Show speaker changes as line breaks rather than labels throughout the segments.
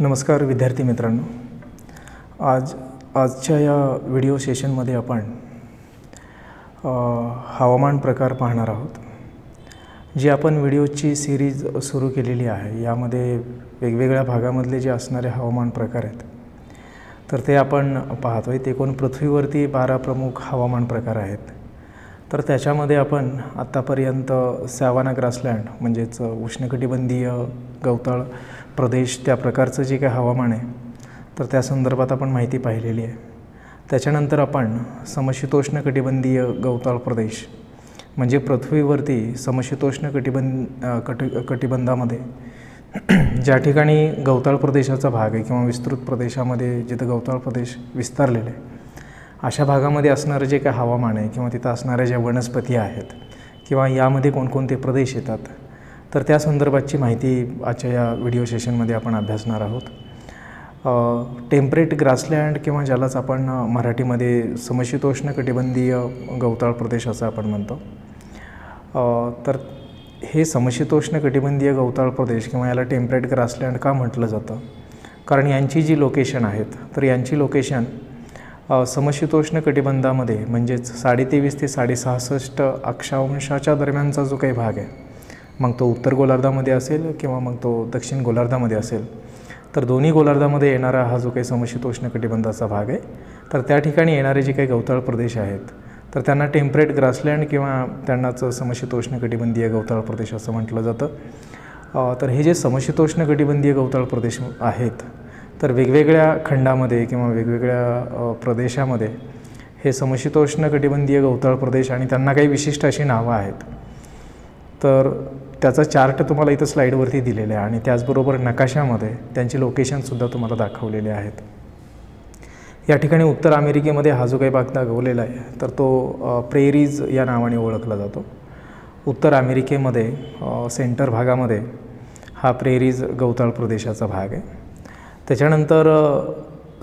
नमस्कार विद्यार्थी मित्रांनो. आज आजच्या या व्हिडिओ सेशनमध्ये आपण हवामान प्रकार पाहणार आहोत. जी आपण व्हिडिओची सिरीज सुरू केलेली आहे यामध्ये वेगवेगळ्या भागामधले जे असणारे हवामान प्रकार आहेत तर ते आपण पाहतो आहे एकूण पृथ्वीवरती बारा प्रमुख हवामान प्रकार आहेत. तर त्याच्यामध्ये आपण आत्तापर्यंत सॅवाना ग्रासलँड म्हणजेच उष्णकटिबंधीय गवताळ प्रदेश त्या प्रकारचं जे काही हवामान आहे तर त्या संदर्भात आपण माहिती पाहिलेली आहे. त्याच्यानंतर आपण समशीतोष्ण कटिबंधीय गवताळ प्रदेश म्हणजे पृथ्वीवरती समशीतोष्ण कटिबंध अ, कटि कटिबंधामध्ये ज्या ठिकाणी गवताळ प्रदेशाचा भाग आहे किंवा विस्तृत प्रदेशामध्ये जिथं गवताळ प्रदेश विस्तारलेले आहे अशा भागामध्ये असणारं जे काही हवामान आहे किंवा तिथं असणाऱ्या ज्या वनस्पती आहेत किंवा यामध्ये कोणकोणते प्रदेश येतात तर त्या संदर्भातची माहिती आजच्या या व्हिडिओ सेशनमध्ये आपण अभ्यासणार आहोत. टेम्परेट ग्रासलँड किंवा ज्यालाच आपण मराठीमध्ये समशीतोष्ण कटिबंधीय गवताळ प्रदेश असं आपण म्हणतो. तर हे समशीतोष्ण कटिबंधीय गवताळ प्रदेश किंवा याला टेम्परेट ग्रासलँड का म्हटलं जातं? कारण यांची जी लोकेशन आहेत तर यांची लोकेशन समशीतोष्ण कटिबंधामध्ये म्हणजेच साडेतेवीस ते साडेसहासष्ट अक्षांशाच्या दरम्यानचा जो काही भाग आहे मग तो उत्तर गोलार्धामध्ये असेल किंवा मग तो दक्षिण गोलार्धामध्ये असेल. तर दोन्ही गोलार्धामध्ये येणारा हा जो काही समशीतोष्ण कटिबंधाचा भाग आहे तर त्या ठिकाणी येणारे जे काही गवताळ प्रदेश आहेत तर त्यांना टेम्परेट ग्रासलँड किंवा त्यांनाच समशीतोष्ण कटिबंधीय गवताळ प्रदेश असं म्हटलं जातं. तर हे जे समशीतोष्ण कटिबंधीय गवताळ प्रदेश आहेत तर वेगवेगळ्या खंडामध्ये किंवा वेगवेगळ्या प्रदेशामध्ये हे समशीतोष्ण कटिबंधीय गवताळ प्रदेश आणि त्यांना काही विशिष्ट अशी नावं आहेत. तर त्याचा चार्ट तुम्हाला इथं स्लाईडवरती दिलेला आहे आणि त्याचबरोबर नकाशामध्ये त्यांची लोकेशनसुद्धा तुम्हाला दाखवलेले आहेत. या ठिकाणी उत्तर अमेरिकेमध्ये हा जो काही भाग दाखवलेला आहे तर तो प्रेरीज या नावाने ओळखला जातो. उत्तर अमेरिकेमध्ये सेंटर भागामध्ये हा प्रेरीज गवताळ प्रदेशाचा भाग आहे. त्याच्यानंतर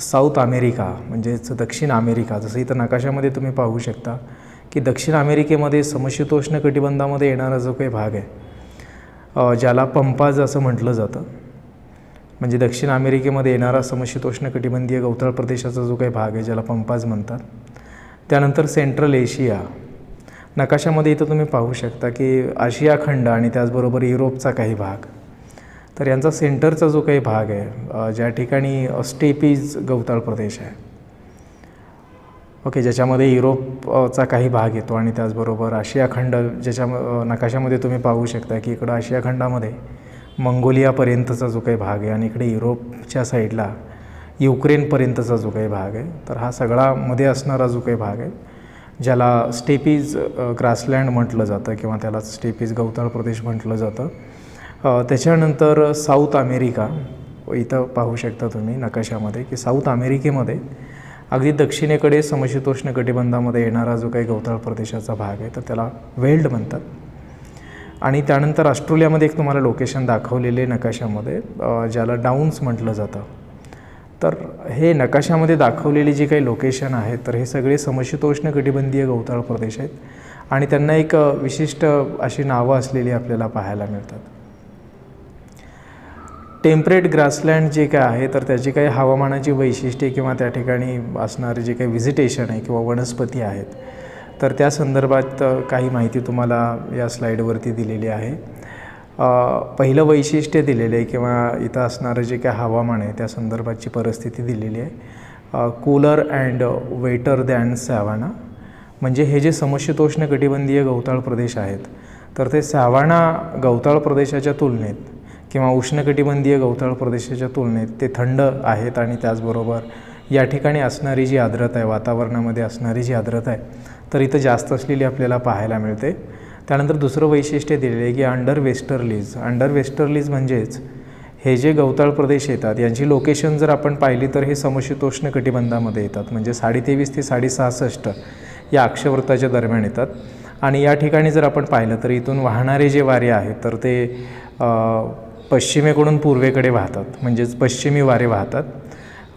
साऊथ अमेरिका म्हणजेच दक्षिण अमेरिका जसं इथं नकाशामध्ये तुम्ही पाहू शकता की दक्षिण अमेरिकेमध्ये समशीतोष्ण कटिबंधामध्ये येणारा जो काही भाग आहे ज्याला पंपाज असं म्हटलं जातं. म्हणजे दक्षिण अमेरिकेमध्ये येणारा समशीतोष्ण कटिबंधीय गवताळ प्रदेशाचा जो काही भाग आहे ज्याला पंपाज म्हणतात. त्यानंतर सेंट्रल एशिया. नकाशामध्ये इथं तुम्ही पाहू शकता की आशिया खंड आणि त्याचबरोबर युरोपचा काही भाग. तर यांचा सेंटरचा जो काही भाग आहे ज्या ठिकाणी स्टेपीज गवताळ प्रदेश आहे. ओके ज्याच्यामध्ये युरोपचा काही भाग येतो आणि त्याचबरोबर आशिया खंड ज्याच्या नकाशामध्ये तुम्ही पाहू शकता की इकडं आशिया खंडामध्ये मंगोलियापर्यंतचा जो काही भाग आहे आणि इकडे युरोपच्या साईडला युक्रेनपर्यंतचा जो काही भाग आहे तर हा सगळा मध्ये असणारा जो काही भाग आहे ज्याला स्टेपीज ग्रासलँड म्हटलं जातं किंवा त्याला स्टेपीज गवताळ प्रदेश म्हटलं जातं. त्याच्यानंतर साऊथ अमेरिका इथं पाहू शकता तुम्ही नकाशामध्ये की साऊथ अमेरिकेमध्ये अगदी दक्षिणेकडे समशीतोष्ण कटिबंधामध्ये येणारा जो काही गवताळ प्रदेशाचा भाग आहे तर त्याला वेल्ड म्हणतात. आणि त्यानंतर ऑस्ट्रेलियामध्ये एक तुम्हाला लोकेशन दाखवलेले नकाशामध्ये ज्याला डाऊन्स म्हटलं जातं. तर हे नकाशामध्ये दाखवलेली जी काही लोकेशन आहेत तर हे सगळे समशीतोष्ण कटिबंधीय गवताळ प्रदेश आहेत. आणि त्यांना एक विशिष्ट अशी नावं असलेली आपल्याला पाहायला मिळतात. टेम्परेट ग्रासलँड जे काय आहे तर त्याची काही हवामानाची वैशिष्ट्ये किंवा त्या ठिकाणी असणारे जे काही व्हिजिटेशन आहे किंवा वनस्पती आहेत तर त्या संदर्भात काही माहिती तुम्हाला या स्लाईडवरती दिलेली आहे. पहिलं वैशिष्ट्य दिलेलं आहे किंवा इथं असणारं जे काय हवामान आहे त्या संदर्भातची परिस्थिती दिलेली आहे. Cooler and wetter than savanna म्हणजे हे जे समशीतोष्ण कटिबंधीय गवताळ प्रदेश आहेत तर ते सॅवाना गवताळ प्रदेशाच्या तुलनेत किंवा उष्णकटिबंधीय गवताळ प्रदेशाच्या तुलनेत ते थंड आहेत आणि त्याचबरोबर या ठिकाणी असणारी जी आर्द्रता आहे वातावरणामध्ये असणारी जी आर्द्रता आहे तर इथं जास्त असलेली आपल्याला पाहायला मिळते. त्यानंतर दुसरं वैशिष्ट्य दिलेलं आहे की अंडर वेस्टर्लीज अंडर वेस्टर्लीज म्हणजेच हे जे गवताळ प्रदेश येतात यांची लोकेशन जर आपण पाहिली तर हे समशीतोष्ण कटिबंधामध्ये येतात. म्हणजे साडेतेवीस ते साडेसहासष्ट या अक्षवृत्ताच्या दरम्यान येतात. आणि या ठिकाणी जर आपण पाहिलं तर इथून वाहणारे जे वारे आहेत तर ते पश्चिमेकडून पूर्वेकडे वाहतात म्हणजेच पश्चिमी वारे वाहतात.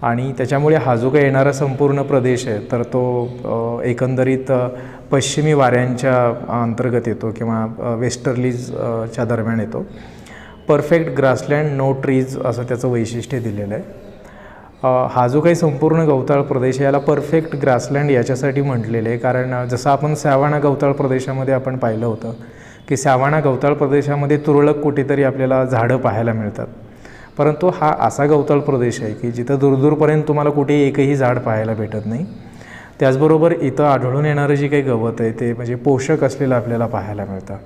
आणि त्याच्यामुळे हा जो काही येणारा संपूर्ण प्रदेश आहे तर तो एकंदरीत पश्चिमी वाऱ्यांच्या अंतर्गत येतो किंवा वेस्टर्लीज च्या दरम्यान येतो. परफेक्ट ग्रासलँड नो ट्रीज असं त्याचं वैशिष्ट्य दिलेलं आहे. हा जो काही संपूर्ण गवताळ प्रदेश आहे याला परफेक्ट ग्रासलँड याच्यासाठी म्हटलेलं आहे. कारण जसं आपण सॅवाना गवताळ प्रदेशामध्ये आपण पाहिलं होतं की सॅवाना गवताळ प्रदेशामध्ये तुरळक कुठेतरी आपल्याला झाडं पाहायला मिळतात. परंतु हा असा गवताळ प्रदेश आहे की जिथं दूरदूरपर्यंत तुम्हाला कुठे एकही झाड पाहायला भेटत नाही. त्याचबरोबर इथं आढळून येणारं जे काही गवत आहे ते म्हणजे पोषक असलेलं आपल्याला पाहायला मिळतं.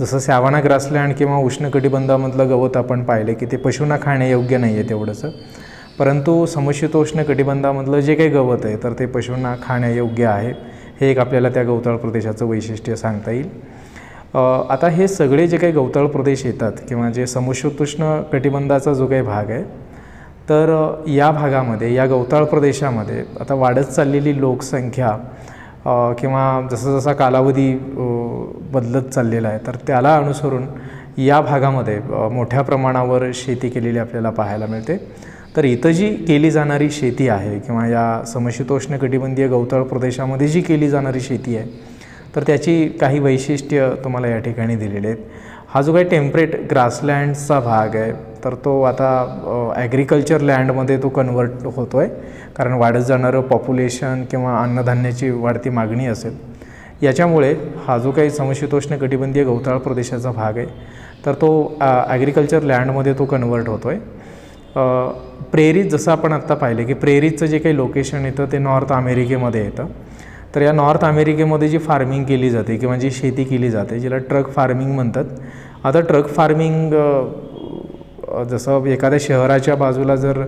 जसं सॅवाना ग्रासलँड किंवा उष्णकटिबंधामधलं गवत आपण पाहिले की ते पशूंना खाण्यायोग्य नाही आहे तेवढंसं. परंतु समशीतोष्ण कटिबंधामधलं जे काही गवत आहे तर ते पशूंना खाण्यायोग्य आहे. हे एक आपल्याला त्या गवताळ प्रदेशाचं वैशिष्ट्य सांगता येईल. आता हे सगळे जे काही गवताळ प्रदेश येतात किंवा जे समशीतोष्ण कटिबंधाचा जो काही भाग आहे तर या भागामध्ये या गवताळ प्रदेशामध्ये आता वाढत चाललेली लोकसंख्या किंवा जसा जसा कालावधी बदलत चाललेला आहे तर त्याला अनुसरून या भागामध्ये मोठ्या प्रमाणावर शेती केलेली आपल्याला पाहायला मिळते. तर इथं जी केली जाणारी शेती आहे किंवा या समशीतोष्ण कटिबंधीय गवताळ प्रदेशामध्ये जी केली जाणारी शेती आहे तर त्याची काही वैशिष्ट्य तुम्हाला या ठिकाणी दिलेली आहेत. हा जो काही टेम्परेट ग्रासलँडचा भाग आहे तर तो आता ॲग्रिकल्चर लँडमध्ये तो कन्वर्ट होतो आहे कारण वाढत जाणारं पॉप्युलेशन किंवा अन्नधान्याची वाढती मागणी असेल. याच्यामुळे हा जो काही समशीतोष्ण कटिबंधीय गवताळ प्रदेशाचा भाग आहे तर तो ॲग्रिकल्चर लँडमध्ये तो कन्वर्ट होतो आहे प्रेरित जसं आपण आत्ता पाहिलं की प्रेरितचं जे काही लोकेशन येतं ते नॉर्थ अमेरिकेमध्ये येतं. तर या नॉर्थ अमेरिकेमध्ये जी फार्मिंग केली जाते किंवा जी म्हणजे शेती केली जाते जिला ट्रक फार्मिंग म्हणतात. आता ट्रक फार्मिंग जसं एखाद्या शहराच्या बाजूला जर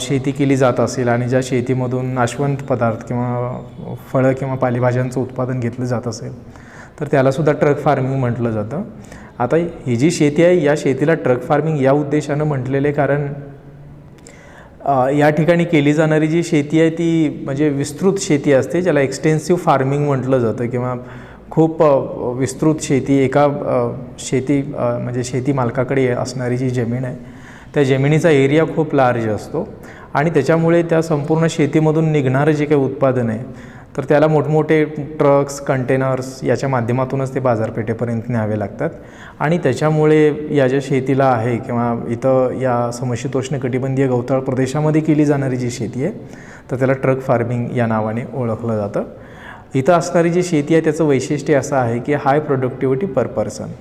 शेती केली जात असेल आणि ज्या शेतीमधून नाशवंत पदार्थ किंवा फळं किंवा पालेभाज्यांचं उत्पादन घेतलं जात असेल तर त्यालासुद्धा ट्रक फार्मिंग म्हटलं जातं. आता ही जी शेती आहे या शेतीला ट्रक फार्मिंग या उद्देशानं म्हटलेले कारण या ठिकाणी केली जाणारी जी शेती आहे ती म्हणजे विस्तृत शेती असते ज्याला एक्सटेन्सिव्ह फार्मिंग म्हटलं जातं किंवा खूप विस्तृत शेती एका शेती म्हणजे शेती मालकाकडे असणारी जी जमीन आहे त्या जमिनीचा एरिया खूप लार्ज असतो. आणि त्याच्यामुळे त्या संपूर्ण शेतीमधून निघणारं जे काही उत्पादन आहे तर त्याला मोठमोठे ट्रक्स कंटेनर्स याच्या माध्यमातूनच ते बाजारपेठेपर्यंत न्यावे लागतात. आणि त्याच्यामुळे या ज्या शेतीला आहे किंवा इथं या समशीतोष्ण कटिबंधीय गवताळ प्रदेशामध्ये केली जाणारी जी शेती आहे तर त्याला ट्रक फार्मिंग या नावाने ओळखलं जातं. इथं असणारी जी शेती आहे त्याचं वैशिष्ट्य असं आहे की हाय प्रोडक्टिव्हिटी पर पर्सन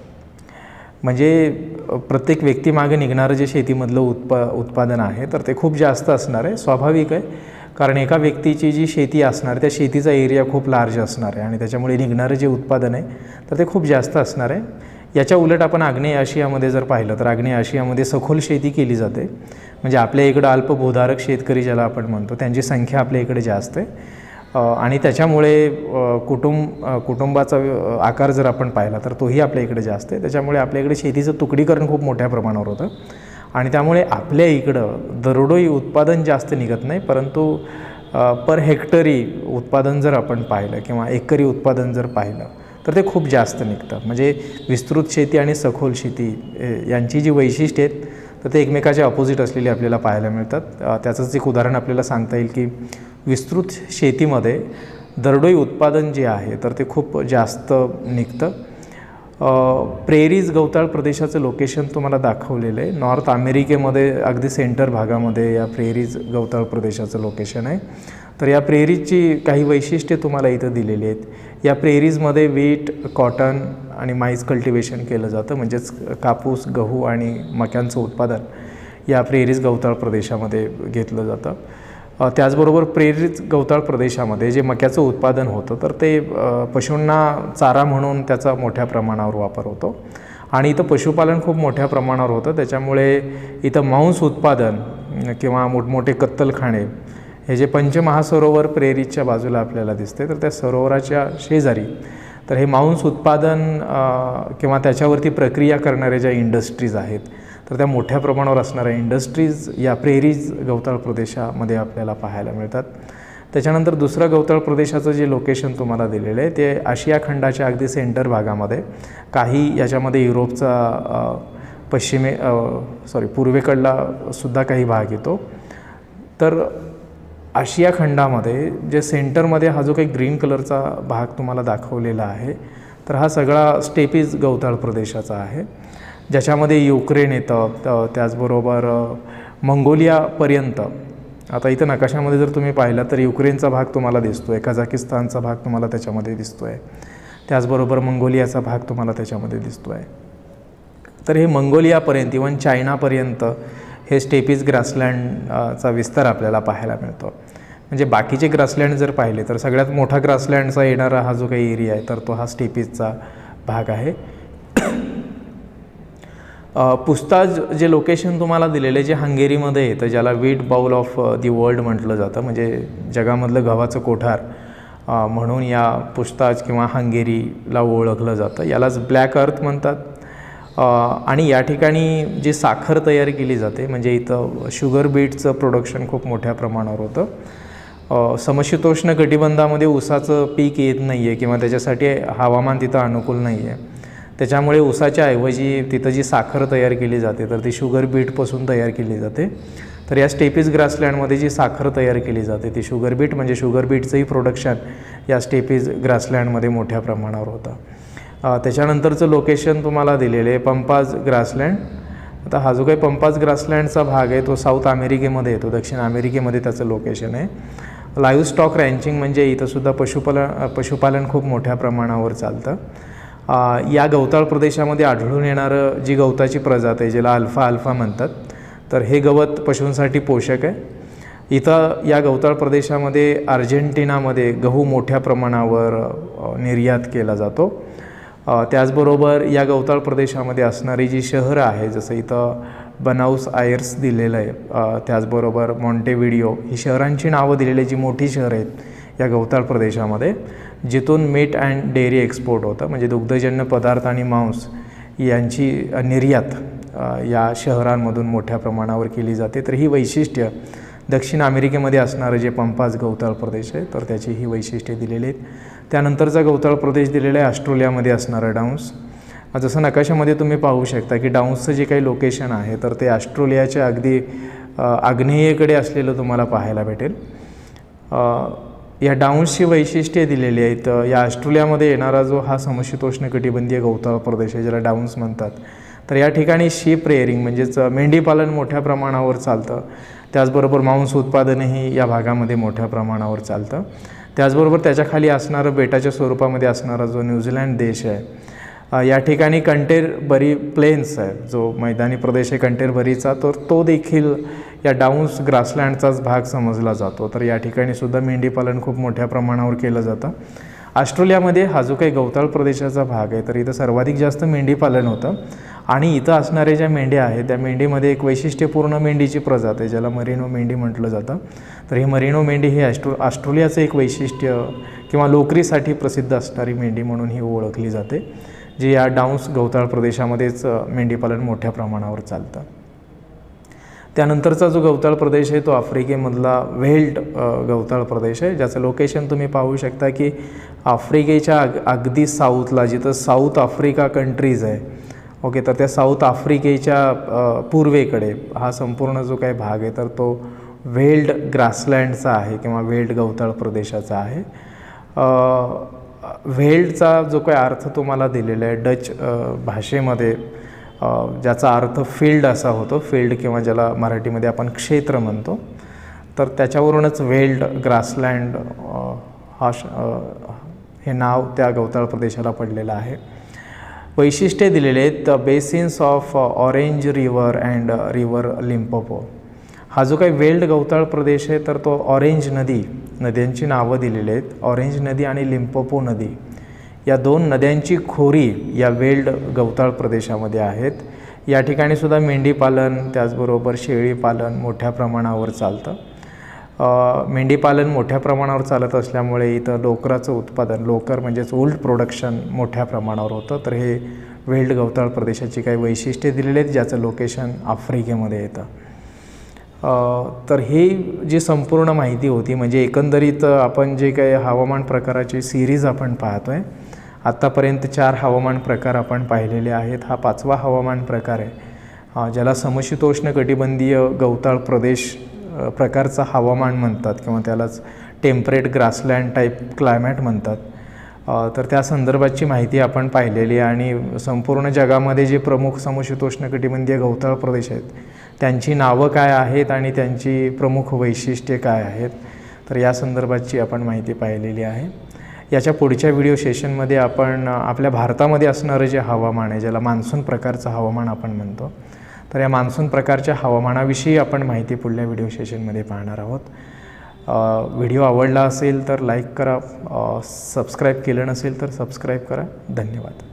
म्हणजे प्रत्येक व्यक्तीमागे निघणारं जे शेतीमधलं उत्पा उत्पादन आहे तर ते खूप जास्त असणार आहे. स्वाभाविक आहे. कारण एका व्यक्तीची जी शेती असणार त्या शेतीचा एरिया खूप लार्ज असणार आहे आणि त्याच्यामुळे निघणारं जे उत्पादन आहे तर ते खूप जास्त असणार आहे. याच्या उलट आपण आग्नेय आशियामध्ये जर पाहिलं तर आग्नेय आशियामध्ये सखोल शेती केली जाते. म्हणजे आपल्या इकडं अल्पभूधारक शेतकरी ज्याला आपण म्हणतो त्यांची संख्या आपल्या इकडे जास्त आहे. आणि त्याच्यामुळे कुटुंब कुटुंबाचा आकार जर आपण पाहिला तर तोही आपल्या इकडे जास्त आहे. त्याच्यामुळे आपल्या इकडे शेतीचं तुकडीकरण खूप मोठ्या प्रमाणावर होतं. आणि त्यामुळे आपल्या इकडं दरडोई उत्पादन जास्त निघत नाही परंतु पर हेक्टरी उत्पादन जर आपण पाहिलं किंवा एकरी उत्पादन जर पाहिलं तर ते खूप जास्त निघतं. म्हणजे विस्तृत शेती आणि सखोल शेती यांची जी वैशिष्ट्ये आहेत तर ते एकमेकाच्या अपोजिट असलेली आपल्याला पाहायला मिळतात. त्याचंच एक उदाहरण आपल्याला सांगता येईल की विस्तृत शेतीमध्ये दरडोई उत्पादन जे आहे तर ते खूप जास्त निघतं. प्रेरीज गवताळ प्रदेशाचं लोकेशन तुम्हाला दाखवलेलं आहे. नॉर्थ अमेरिकेमध्ये अगदी सेंटर भागामध्ये या प्रेरीज गवताळ प्रदेशाचं लोकेशन आहे. तर या प्रेरीजची काही वैशिष्ट्ये तुम्हाला इथं दिलेली आहेत. या प्रेरीजमध्ये वीट कॉटन आणि माईज कल्टिवेशन केलं जातं. म्हणजेच कापूस गहू आणि मक्यांचं उत्पादन या प्रेरीज गवताळ प्रदेशामध्ये घेतलं जातं. त्याचबरोबर प्रेरित गवताळ प्रदेशामध्ये जे मक्याचं उत्पादन होतं तर ते पशूंना चारा म्हणून त्याचा मोठ्या प्रमाणावर वापर होतो. आणि इथं पशुपालन खूप मोठ्या प्रमाणावर होतं. त्याच्यामुळे इथं मांस उत्पादन किंवा मोठमोठे कत्तलखाने हे जे पंचमहासरोवर प्रेरितच्या बाजूला आपल्याला दिसते तर त्या सरोवराच्या शेजारी तर हे मांस उत्पादन किंवा त्याच्यावरती प्रक्रिया करणाऱ्या ज्या इंडस्ट्रीज आहेत तर त्या मोठ्या प्रमाणावर असणाऱ्या इंडस्ट्रीज या प्रेरीज गवताळ प्रदेशामध्ये आपल्याला पाहायला मिळतात. त्याच्यानंतर दुसरं गवताळ प्रदेशाचं जे लोकेशन तुम्हाला दिलेलं आहे ते आशिया खंडाच्या अगदी सेंटर भागामध्ये. काही याच्यामध्ये युरोपचा पश्चिमे सॉरी पूर्वेकडला सुद्धा काही भाग येतो. तर आशिया खंडामध्ये जे सेंटरमध्ये हा जो काही ग्रीन कलरचा भाग तुम्हाला दाखवलेला आहे तर हा सगळा स्टेपीज गवताळ प्रदेशाचा आहे. ज्याच्यामध्ये युक्रेन येतं त्याचबरोबर मंगोलियापर्यंत. आता इथं नकाशामध्ये जर तुम्ही पाहिला तर युक्रेनचा भाग तुम्हाला दिसतो आहे कझाकिस्तानचा भाग तुम्हाला त्याच्यामध्ये दिसतो आहे त्याचबरोबर मंगोलियाचा भाग तुम्हाला त्याच्यामध्ये दिसतो आहे तर हे मंगोलियापर्यंत इवन चायनापर्यंत हे स्टेपीज ग्रासलँडचा विस्तार आपल्याला पाहायला मिळतो. म्हणजे बाकीचे ग्रासलँड जर पाहिले तर सगळ्यात मोठा ग्रासलँडचा येणारा हा जो काही एरिया आहे तर तो हा स्टेपीजचा भाग आहे. पुस्ताज जे लोकेशन तुम्हाला दिलेले जे हंगेरीमध्ये येतं ज्याला wheat bowl of the world म्हटलं जातं म्हणजे जगामधलं गव्हाचं कोठार म्हणून या पुस्ताज किंवा हंगेरीला ओळखलं जातं. यालाच ब्लॅक अर्थ म्हणतात. आणि या ठिकाणी जी साखर तयार केली जाते म्हणजे इथं शुगर बीटचं प्रोडक्शन खूप मोठ्या प्रमाणावर होतं. समशीतोष्ण कटिबंधामध्ये ऊसाचं पीक येत नाही आहे किंवा त्याच्यासाठी हवामान तिथं अनुकूल नाही आहे त्याच्यामुळे ऊसाच्या ऐवजी तिथं जी साखर तयार केली जाते तर ती शुगर बीटपासून तयार केली जाते. तर या स्टेपीज ग्रासलँडमध्ये जी साखर तयार केली जाते ती शुगर बीट म्हणजे शुगर बीटचंही प्रोडक्शन या स्टेपीज ग्रासलँडमध्ये मोठ्या प्रमाणावर होतं. त्याच्यानंतरचं लोकेशन तुम्हाला दिलेलं आहे पंपाज ग्रासलँड. आता हा जो काही पंपाज ग्रासलँडचा भाग आहे तो साऊथ अमेरिकेमध्ये येतो दक्षिण अमेरिकेमध्ये त्याचं लोकेशन आहे. लाईव्ह स्टॉक रँचिंग म्हणजे इथंसुद्धा पशुपालन पशुपालन खूप मोठ्या प्रमाणावर चालतं. या गवताळ प्रदेशामध्ये आढळून येणारं जी गवताची प्रजात आहे ज्याला अल्फा अल्फा म्हणतात तर हे गवत पशूंसाठी पोषक आहे. इथं या गवताळ प्रदेशामध्ये अर्जेंटिनामध्ये गहू मोठ्या प्रमाणावर निर्यात केला जातो. त्याचबरोबर या गवताळ प्रदेशामध्ये असणारी जी शहरं आहे जसं इथं बनाऊस आयर्स दिलेलं आहे त्याचबरोबर मॉन्टेविडिओ ही शहरांची नावं दिलेली जी मोठी शहरं आहेत या गवताळ प्रदेशामध्ये जिथून मीट अँड डेअरी एक्सपोर्ट होतं म्हणजे दुग्धजन्य पदार्थ आणि मांस यांची निर्यात या शहरांमधून मोठ्या प्रमाणावर केली जाते. तर ही वैशिष्ट्य दक्षिण अमेरिकेमध्ये असणारं जे पंपास गवताळ प्रदेश आहे तर त्याची ही वैशिष्ट्ये दिलेली आहेत. त्यानंतरचा गवताळ प्रदेश दिलेला आहे ऑस्ट्रेलियामध्ये असणारं डाऊन्स. जसं नकाशामध्ये तुम्ही पाहू शकता की डाऊन्सचं जे काही लोकेशन आहे तर ते ऑस्ट्रेलियाच्या अगदी आग्नेयेकडे असलेलं तुम्हाला पाहायला भेटेल. या डाऊन्सची वैशिष्ट्ये दिलेली आहेत. या ऑस्ट्रेलियामध्ये येणारा जो हा समशीतोष्ण कटिबंधीय गवताळ प्रदेश आहे ज्याला डाऊन्स म्हणतात. तर या ठिकाणी शीप रेअरिंग म्हणजेच मेंढीपालन मोठ्या प्रमाणावर चालतं. त्याचबरोबर मांस उत्पादनही या भागामध्ये मोठ्या प्रमाणावर चालतं. त्याचबरोबर त्याच्याखाली असणारं बेटाच्या स्वरूपामध्ये असणारा जो न्यूझीलँड देश आहे या ठिकाणी कंटेरबरी प्लेन्स आहे. जो मैदानी प्रदेश आहे कंटेरबरीचा तर तो देखील त्या डाऊन्स ग्रासलँडचाच भाग समजला जातो. तर या ठिकाणी सुद्धा मेंढीपालन खूप मोठ्या प्रमाणावर केलं जातं. ऑस्ट्रेलियामध्ये हा जो काही गवताळ प्रदेशाचा भाग आहे तर इथं सर्वाधिक जास्त मेंढीपालन होतं. आणि इथं असणाऱ्या ज्या मेंढ्या आहेत त्या मेंढीमध्ये एक वैशिष्ट्यपूर्ण मेंढीची प्रजात आहे ज्याला मरिनो मेंढी म्हटलं जातं. तर ही मरिनो मेंढी ही ऑस्ट्रो ऑस्ट्रेलियाचं एक वैशिष्ट्य किंवा लोकरीसाठी प्रसिद्ध असणारी मेंढी म्हणून ही ओळखली जाते जी या डाऊन्स गवताळ प्रदेशामध्येच मेंढीपालन मोठ्या प्रमाणावर चालतं. त्यानंतरचा जो गवताळ प्रदेश आहे तो आफ्रिकेमधला व्हेल्ट गवताळ प्रदेश आहे ज्याचं लोकेशन तुम्ही पाहू शकता की आफ्रिकेच्या अग अगदी साऊथला जिथं साऊथ आफ्रिका कंट्रीज आहे. ओके तर त्या साऊथ आफ्रिकेच्या पूर्वेकडे हा संपूर्ण जो काही भाग आहे तर तो व्हेल्ड ग्रासलँडचा आहे किंवा व्हेल्ड गवताळ प्रदेशाचा आहे. अ, व्हेल्डचा जो काही अर्थ तुम्हाला दिलेला आहे डच भाषेमध्ये ज्याचा अर्थ फील्ड असा होतो फील्ड किंवा ज्याला मराठीमध्ये आपण क्षेत्र म्हणतो. तर त्याच्यावरूनच वेल्ड ग्रासलँड हा श हे नाव त्या गवताळ प्रदेशाला पडलेलं आहे. वैशिष्ट्ये दिलेले आहेत the basins of Orange river and river Limpopo. हा जो काही वेल्ड गवताळ प्रदेश आहे तर तो ऑरेंज नदी नद्यांची नावं दिलेली आहेत. ऑरेंज नदी आणि लिम्पोपो नदी. या दोन नद्यांची खोरी या वेल्ड गवताळ प्रदेशामध्ये आहेत. या ठिकाणी सुद्धा मेंढीपालन त्याचबरोबर शेळीपालन मोठ्या प्रमाणावर चालतं. मेंढीपालन मोठ्या प्रमाणावर चालत असल्यामुळे इथं लोकराचं उत्पादन लोकर म्हणजेच ओल्ड प्रोडक्शन मोठ्या प्रमाणावर होतं. तर हे वेल्ड गवताळ प्रदेशाची काही वैशिष्ट्ये दिलेली आहेत ज्याचं लोकेशन आफ्रिकेमध्ये येतं. तर ही जी संपूर्ण माहिती होती म्हणजे एकंदरीत आपण जे काही हवामान प्रकाराची सिरीज आपण पाहतो आहे आत्तापर्यंत चार हवामान प्रकार आपण पाहिलेले आहेत. हा पाचवा हवामान प्रकार आहे. ज्याला समशीतोष्ण कटिबंधीय गवताळ प्रदेश प्रकारचा हवामान म्हणतात किंवा त्यालाच टेम्परेट ग्रासलँड टाईप क्लायमॅट म्हणतात. तर त्या संदर्भाची माहिती आपण पाहिलेली आहे आणि संपूर्ण जगामध्ये जे प्रमुख समशीतोष्ण कटिबंधीय गवताळ प्रदेश आहेत त्यांची नावं काय आहेत आणि त्यांची प्रमुख वैशिष्ट्ये काय आहेत तर या संदर्भाची आपण माहिती पाहिलेली आहे. याच्या पुढच्या व्हिडिओ सेशनमध्ये आपण आपल्या भारतामध्ये असणारं जे हवामान आहे ज्याला मान्सून प्रकारचं हवामान आपण म्हणतो तर या मान्सून प्रकारच्या हवामानाविषयी आपण माहिती पुढल्या व्हिडिओ सेशनमध्ये पाहणार आहोत. व्हिडिओ आवडला असेल तर लाईक करा सबस्क्राईब केलं नसेल तर सबस्क्राईब करा. धन्यवाद.